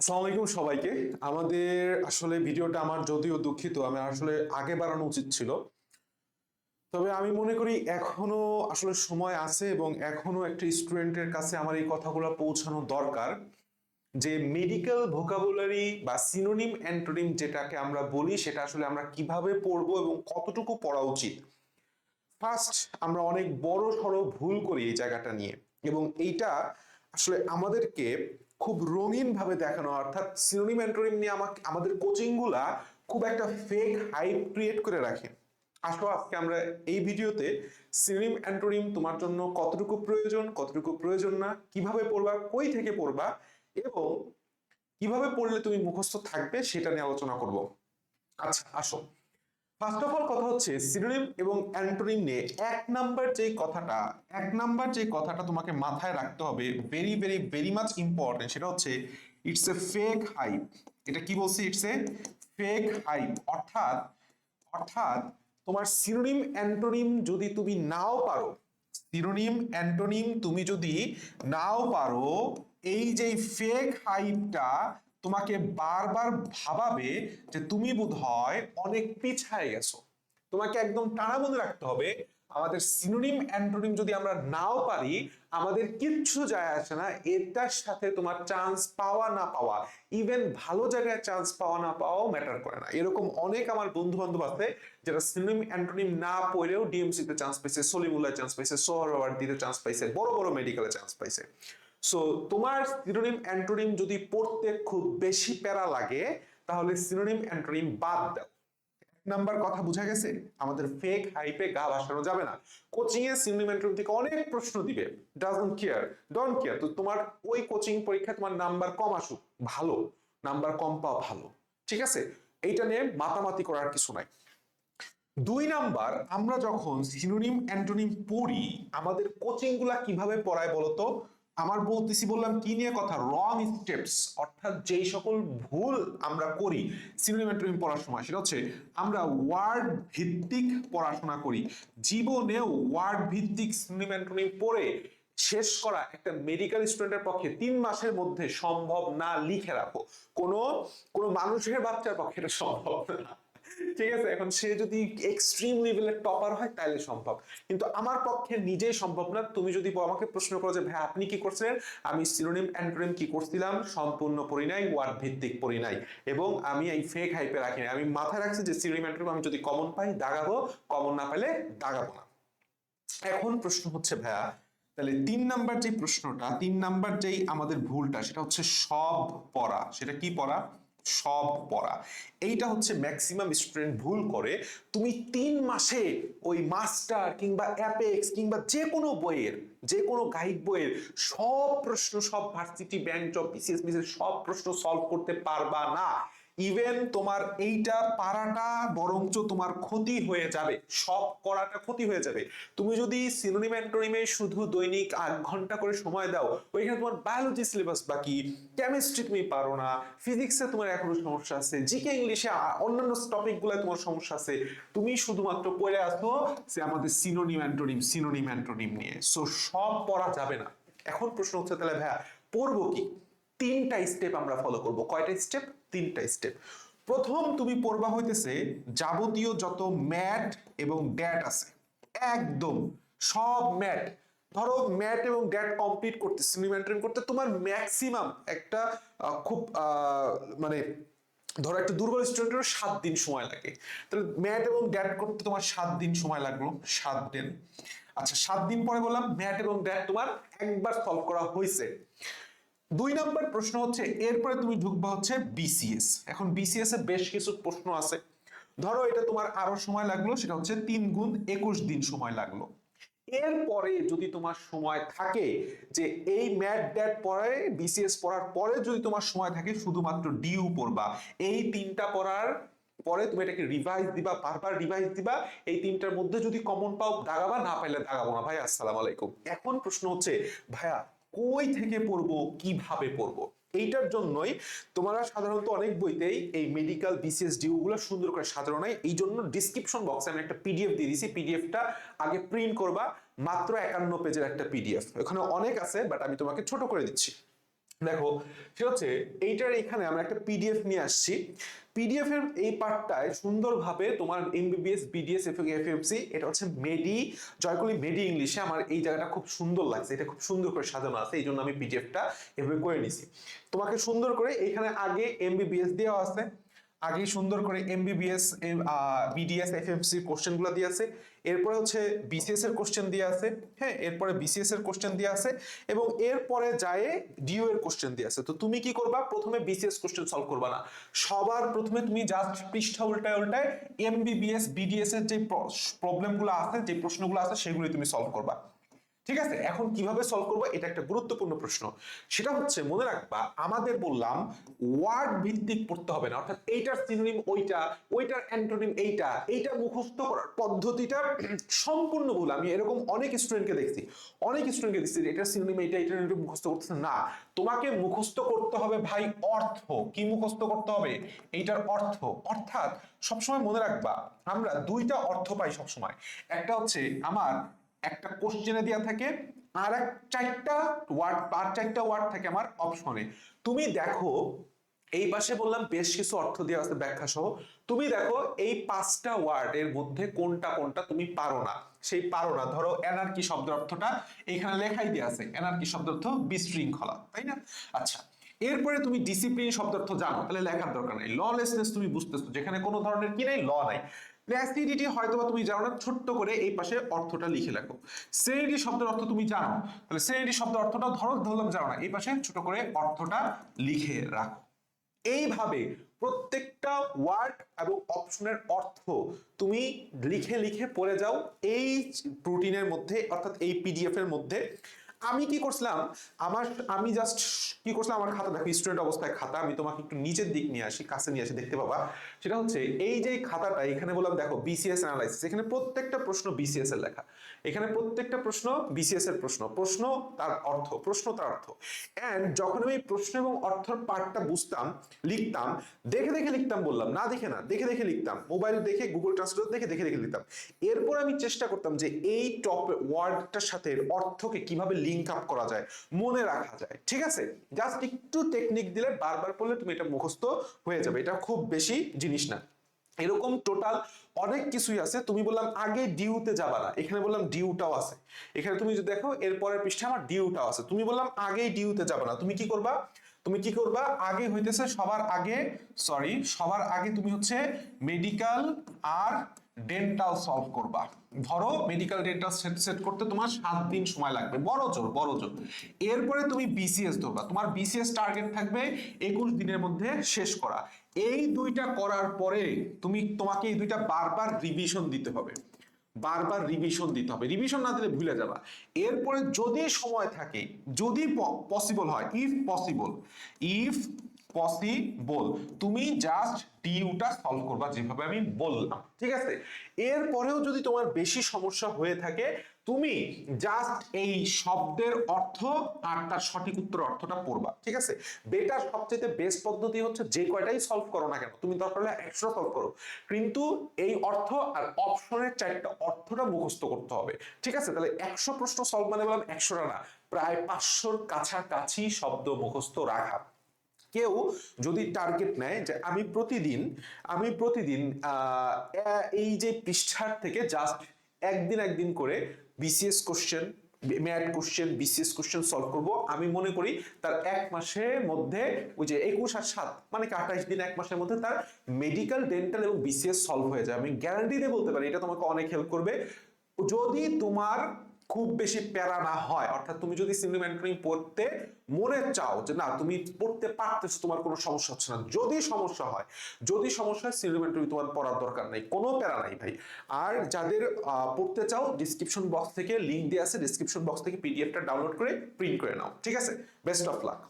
আসসালামু আলাইকুম সবাইকে। আমাদের আসলে ভিডিওটা আমার যদিও দুঃখিত, আমি আসলে আগে বাড়ানো উচিত ছিল। তবে আমি মনে করি এখনও আসলে সময় আছে এবং এখনও একটা স্টুডেন্টের কাছে আমার এই কথাগুলো পৌঁছানো দরকার, যে মেডিকেল ভোকাবুলারি বা সিনোনিম অ্যান্টোনিম যেটাকে আমরা বলি, সেটা আসলে আমরা কীভাবে পড়ব এবং কতটুকু পড়া উচিত। ফার্স্ট আমরা অনেক বড় সড়ো ভুল করি এই জায়গাটা নিয়ে এবং এইটা আসলে আমাদেরকে খুব রঙিন ভাবে দেখানো, অর্থাৎ সিনোনিম অ্যান্টোনিম নিয়ে আমাকে আমাদের কোচিংগুলা খুব একটা ফেক হাইপ ক্রিয়েট করে রাখে। আসো, আজকে আমরা এই ভিডিওতে সিনোনিম অ্যান্টোনিম তোমার জন্য কতটুকু প্রয়োজন কতটুকু প্রয়োজন না, কীভাবে পড়বা, কই থেকে পড়বা এবং কীভাবে পড়লে তুমি মুখস্থ থাকবে সেটা নিয়ে আলোচনা করব। আচ্ছা আসো। ফার্স্ট অফ অল কথা হচ্ছে সিনোনিম এবং অ্যান্টোনিম নিয়ে। এক নাম্বার যে কথাটা, এক নাম্বার যে কথাটা তোমাকে মাথায় রাখতে হবে very very very much important সেটা হচ্ছে ইটস এ ফেক হাইপ এটা কি বলছি? ইটস এ ফেক হাইপ অর্থাৎ অর্থাৎ তোমার সিনোনিম, অ্যান্টোনিম যদি তুমি নাও পারো, সিনোনিম, অ্যান্টোনিম তুমি যদি নাও পারো, এই যে ফেক হাইপটা তোমাকে বারবার ভাবাবে যে তুমি বোধ হয় অনেক পিছায় গেছো। তোমাকে একদম টানা মনে রাখতে হবে। আমাদের সিনোনিম অ্যান্টোনিম যদি আমরা নাও পারি, আমাদের কিচ্ছু যায় আসে না। এটার সাথে তোমার চান্স পাওয়া না পাওয়া ইভেন ভালো জায়গায় চান্স পাওয়া না পাওয়াও ম্যাটার করে না। এরকম অনেক আমার বন্ধু বান্ধব আছে, যারা সিনোনিম অ্যান্টোনিম না পড়েও ডিএমসি তে চান্স পাইছে সলিমুল্লাহ চান্স পাইছে সোহরাওয়ার্ড দিতে চান্স পাইছে, বড় বড় মেডিকেলে চান্স পাইছে। সো তোমার সিনোনিম অ্যান্টোনিম যদি পড়তে খুব বেশি প্যারা লাগে, তাহলে সিনোনিম অ্যান্টোনিম বাদ দাও। নাম্বার কথা বোঝা গেছে? আমাদের ফেক হাইপে গা ভাসানো যাবে না। কোচিং এ সিনোনিম অ্যান্টোনিম থেকে অনেক প্রশ্ন দিবে। ডাজন্ট কেয়ার ডোন্ট কেয়ার তো তোমার ওই কোচিং পরীক্ষায় তোমার নাম্বার কম আসুক, ভালো। নাম্বার কম পাওয়া ভালো। ঠিক আছে? এইটা নিয়ে মাতামাতি করার কিছু নাই। দুই নাম্বার, আমরা যখন সিনোনিম অ্যান্টোনিম পড়ি, আমাদের কোচিংগুলা কীভাবে পড়ায় বলতো? আমার বলতেছি, বললাম, কি নিয়ে কথা? রং স্টেপস অর্থাৎ যেই সকল ভুল আমরা করি অ্যান্টোনিম পড়ার সময়, সেটা হচ্ছে আমরা ওয়ার্ড ভিত্তিক পড়াশোনা করি। জীবনেও ওয়ার্ড ভিত্তিক অ্যান্টোনিম পড়ে শেষ করা একটা মেডিকেল স্টুডেন্টের পক্ষে তিন মাসের মধ্যে সম্ভব না, লিখে রাখো। কোনো কোনো মানুষের বাচ্চার পক্ষে এটা সম্ভব না। ঠিক আছে, এখন সে যদি এক্সট্রিম লেভেলের টপার হয় তাহলে সম্ভব। কিন্তু আমার পক্ষে নিজেই সম্ভব না। তুমি যদি আমাকে প্রশ্ন করো যে, ভাই, আপনি কি করছিলেন? আমি সিনোনিম অ্যান্টোনিম কি করছিলাম সম্পূর্ণ পড়ি নাই ওয়ার্ড ভিত্তিক পড়ি নাই। এবং আমি এই ফেক হাইপে রাখি নাই। আমি মাথায় রাখছি যে সিনোনিম অ্যান্টোনিম আমি যদি কমন পাই, দাগাবো। কমন না পেলে দাগাবো না। এখন প্রশ্ন হচ্ছে, ভাইয়া তাহলে তিন নাম্বার যে প্রশ্নটা, তিন নাম্বার যেই আমাদের ভুলটা, সেটা হচ্ছে সব পড়া। সেটা কি পড়া? সব পড়া। এইটা হচ্ছে ম্যাক্সিমাম স্টুডেন্ট ভুল করে তুমি তিন মাসে ওই মাস্টার কিংবা অ্যাপেক্স কিংবা যে কোনো বইয়ের যে কোনো গাইড বইয়ের সব প্রশ্ন, সব varsity bank job BCS BCS সব প্রশ্ন সলভ করতে পারবা না। ইভেন তোমার এইটা পারাটা বরঞ্চ তোমার ক্ষতি হয়ে যাবে। সব করাটা ক্ষতি হয়ে যাবে। তুমি যদি সিনোনিম অ্যান্টোনিমে শুধু দৈনিক আট ঘণ্টা করে সময় দাও, ওইখানে তোমার বায়োলজি সিলেবাস বাকি কেমিস্ট্রি তুমি পারো না ফিজিক্সে তোমার এখনও সমস্যা আছে জিকে ইংলিশে অন্যান্য টপিকগুলো তোমার সমস্যা আছে। তুমি শুধুমাত্র পড়ে আসো যে আমাদের সিনোনিম অ্যান্টোনিম সিনোনিম অ্যান্টোনিম নিয়ে। সো সব পড়া যাবে না। এখন প্রশ্ন হচ্ছে, তাহলে ভাইয়া, পড়ব কি? তিনটা স্টেপ আমরা ফলো করব। কয়টা স্টেপ তিনটা স্টেপ প্রথম তুমি পড়বা হইতেছে যাবতীয় যত ম্যাট এবং ড্যাট আছে, একদম সব ম্যাট। ধরো ম্যাট এবং ড্যাট কমপ্লিট করতে সিনিমেন্টারিং করতে তোমার ম্যাক্সিমাম একটা খুব মানে ধরো একটা দুর্বল স্টুডেন্টেরও সাত দিন সময় লাগে। তাহলে ম্যাট এবং ড্যাট করতে তোমার সাত দিন সময় লাগল, সাত দিন। আচ্ছা সাত দিন পরে বললাম ম্যাট এবং ড্যাট তোমার একবার সলভ করা হয়েছে দুই নম্বর প্রশ্ন হচ্ছে, এরপরে তুমি ঢুকবা হচ্ছে বিসিএস এখন বিসিএস এ বেশ কিছু প্রশ্ন আছে। ধরো এটা তোমার আরও সময় লাগল, সেটা হচ্ছে তিন গুণ একুশ দিন সময় লাগল। এরপরে যদি তোমার সময় থাকে যে এই ম্যাট ড্যাট পরে বিসিএস পড়ার পরে যদি তোমার সময় থাকে, শুধুমাত্র ডিউ পড়বা। এই তিনটা পড়ার পরে তুমি এটাকে রিভাইজ দিবা, বারবার রিভাইজ দিবা। এই তিনটার মধ্যে যদি কমন পাও, দাগাবা, না পাইলে দাগাবো না। ভাই, আসসালাম আলাইকুম। এখন প্রশ্ন হচ্ছে, ভাইয়া কই থেকে পড়ব, কীভাবে পড়ব? এইটার জন্যই তোমরা সাধারণত অনেক বইতেই এই মেডিকেল বিসিএস ডিউ গুলো সুন্দর করে সাজানো নাই এই জন্য ডিসক্রিপশন বক্সে আমি একটা পিডিএফ দিয়ে দিয়েছি পিডিএফটা আগে প্রিন্ট করবা, মাত্র একান্ন পেজের একটা পিডিএফ ওখানে অনেক আছে বাট আমি তোমাকে ছোট করে দিচ্ছি। দেখো সেটা হচ্ছে, এইটার এখানে আমরা একটা পিডিএফ নিয়ে আসছি। পিডিএফ এর এই পার্টটায় সুন্দরভাবে তোমার এমবিবিএস বিডিএস এফএমসি এটা হচ্ছে মেডি জয়কলি মেডি ইংলিশে আমার এই জায়গাটা খুব সুন্দর লাগছে, এটা খুব সুন্দর করে সাজানো আছে এই জন্য আমি পিডিএফটা এভাবে করে নিছি। তোমাকে সুন্দর করে এখানে আগে এমবিবিএস দেওয়া আছে আগে সুন্দর করে এমবিবিএস বিডিএস এফএমসি কোশ্চেনগুলো দিয়ে আছে। এরপরে হচ্ছে বিসিএস এর কোশ্চেন দিয়ে আছে হ্যাঁ? এরপরে বিসিএস এর কোশ্চেন দিয়ে আছে এবং এরপরে যায় ডিও এর কোশ্চেন দিয়ে আছে। তো তুমি কি করবা? প্রথমে বিসিএস কোশ্চেন সলভ করবা না। সবার প্রথমে তুমি জাস্ট পৃষ্ঠা উল্টায় উল্টায় এমবিবিএস বিডিএস এর যে প্রবলেমগুলো আছে, যে প্রশ্নগুলো আছে সেগুলি তুমি সলভ করবা। ঠিক আছে? এখন কীভাবে সলভ করব? এটা একটা গুরুত্বপূর্ণ প্রশ্ন। সেটা হচ্ছে, মনে রাখবা, আমাদের বললাম ওয়ার্ড ভিত্তিক পড়তে হবে না। অর্থাৎ এইটার সিনোনিম ওইটা, ওইটার অ্যান্টোনিম এইটা। এইটা মুখস্থ করার পদ্ধতিটা সম্পূর্ণ ভুল। আমি এরকম অনেক স্টুডেন্টকে দেখছি। অনেক স্টুডেন্টকে দেখছি এটার সিনোনিম এইটা, এটা মুখস্থ করতেছে না। তোমাকে মুখস্থ করতে হবে ভাই অর্থ। কি মুখস্থ করতে হবে? এইটার অর্থ। অর্থাৎ সবসময় মনে রাখবা, আমরা দুইটা অর্থ পাই সবসময়। একটা হচ্ছে, আমার একটা কোশ্চেনে দেওয়া থাকে, আর এক চারটা ওয়ার্ড আর চারটা ওয়ার্ড থাকে আমার অপশনে তুমি দেখো, এই পাশে বললাম বেশ কিছু অর্থ দেওয়া আছে ব্যাখ্যা সহ তুমি দেখো, এই পাঁচটা ওয়ার্ডের মধ্যে কোনটা কোনটা তুমি পারো না। সেই পারো না। ধরো এনার্কি শব্দের অর্থটা এখানে লেখাই দেওয়া আছে এনার্কি শব্দের অর্থ বিশৃঙ্খলা, তাই না? আচ্ছা এরপরে তুমি ডিসিপ্লিন শব্দার্থ জানো, তাহলে লেখার দরকার নাই। ললেসনেস তুমি বুঝতেছো, যেখানে কোনো ধরনের কি নাই ল নাই। প্লাসিডিটি হয়তো তুমি জানো না, ছোট্ট করে এই পাশে অর্থটা লিখে রাখো সেরিটি শব্দের অর্থ তুমি জানো। তাহলে সেরিটি শব্দের অর্থটা ধরো, ধরলাম, জানো না। এই পাশে ছোট করে অর্থটা লিখে রাখো। এইভাবে প্রত্যেকটা ওয়ার্ড এবং অপশনের অর্থ তুমি লিখে লিখে পড়ে যাও। এই প্রোটিনের মধ্যে, অর্থাৎ এই পিডিএফ এর মধ্যে আমি কি করছিলাম? আমার, আমি জাস্ট কি করছিলাম? আমার খাতা, দেখো স্টুডেন্ট অবস্থায় খাতা, আমি তোমাকে একটু নিচের দিক নিয়ে আসি, কাছে নিয়ে আসি, দেখতে পাবা। সেটা হচ্ছে, এই যে খাতাটা, এখানে বললাম, দেখো বিসিএস অ্যানালাইসিস এখানে প্রত্যেকটা প্রশ্ন বিসিএস এর লেখা। এখানে প্রত্যেকটা প্রশ্ন বিসিএস এর প্রশ্ন। প্রশ্ন তার অর্থ, প্রশ্ন তার অর্থ। এন্ড যখন আমি প্রশ্ন এবং অর্থের পার্টটা বুঝতাম, লিখতাম, দেখে দেখে লিখতাম বললাম, না দেখে না, দেখে দেখে লিখতাম। মোবাইল দেখে গুগল ট্রান্সলেট দেখে দেখে দেখে লিখতাম। এরপর আমি চেষ্টা করতাম যে এই টপ ওয়ার্ডটার সাথে অর্থকে কীভাবে লিঙ্ক আপ করা যায়, মনে রাখা যায়, ঠিক আছে? জাস্ট একটু টেকনিক দিলে বারবার পড়লে তুমি এটা মুখস্থ হয়ে যাবে। এটা খুব বেশি জিনিস না। এরকম টোটাল অনেক কিছুই আছে। তুমি বললাম আগে ডিউতে যাবা না। এখানে বললাম ডিউটাও আছে। এখানে তুমি যদি দেখো, এরপরের পৃষ্ঠে আমার ডিউটাও আছে। তুমি বললাম আগে ডিউতে যাবা না। তুমি কি করবা? তুমি কি করবা? আগে হইতেছে সবার আগে সরি সবার আগে তুমি হচ্ছে মেডিকেল আর ডেন্টাল সলভ করবা। ধরো মেডিকেল ডেন্টাল সেট সেট করতে তোমার সাত দিন সময় লাগবে। বড় জোর বড় জোর। এরপরে তুমি বিসিএস ধরবা। তোমার বিসিএস টার্গেট থাকবে একুশ দিনের মধ্যে শেষ করা। এই দুইটা করার পরে তুমি, তোমাকে এই দুইটা বারবার রিভিশন দিতে হবে। বারবার রিভিশন দিতে হবে। রিভিশন না দিলে ভুলে যাবা। এরপরে যদি সময় থাকে, যদি পসিবল হয় ইফ পসিবল ইফ পসিবল তুমি জাস্ট ডিউটা সলভ করবা যেভাবে আমি বললাম, ঠিক আছে? এরপরেও যদি তোমার বেশি সমস্যা হয়ে থাকে, তুমি জাস্ট এই শব্দের অর্থ আর তার সঠিক উত্তর অর্থটা পড়বা, ঠিক আছে? বেটার সবচেয়ে বেস্ট পদ্ধতি হচ্ছে যে কয়টাই সলভ করো না কেন, তুমি দরকার হলে একশো সলভ করো। কিন্তু এই অর্থ আর অপশনের চারটা অর্থটা মুখস্থ করতে হবে, ঠিক আছে? তাহলে একশো প্রশ্ন সলভ মানে বললাম একশোটা না, প্রায় পাঁচশোর কাছাকাছি শব্দ মুখস্থ রাখা। কেউ যদি টার্গেট নেয় যে আমি প্রতিদিন আমি প্রতিদিন এই যে পৃষ্ঠার থেকে জাস্ট একদিন একদিন করে বিসিএস কোশ্চেন ম্যাট কোশ্চেন বিসিএস কোশ্চেন সলভ করব। আমি মনে করি তার এক মাসের মধ্যে ওই যে একুশ আর সাত মানে আঠাইশ দিন এক মাসের মধ্যে তার মেডিকেল ডেন্টাল এবং বিসিএস সলভ হয়ে যায়। আমি গ্যারান্টি দিয়ে বলতে পারি, এটা তোমাকে অনেক হেল্প করবে। যদি তোমার খুব বেশি প্যারা না হয়। অর্থাৎ তুমি যদি মেন্টরিং পড়তে মনে চাও যে না, তুমি পড়তে পারতেছো, তোমার কোনো সমস্যা হচ্ছে না। যদি সমস্যা হয়, যদি সমস্যা হয় মেন্টরিং তোমার পড়ার দরকার নাই। কোনো প্যারা নাই ভাই। আর যাদের পড়তে চাও ডিসক্রিপশন বক্স থেকে লিঙ্ক দেওয়া আছে ডিসক্রিপশন বক্স থেকে পিডিএফটা ডাউনলোড করে প্রিন্ট করে নাও। ঠিক আছে? Best of luck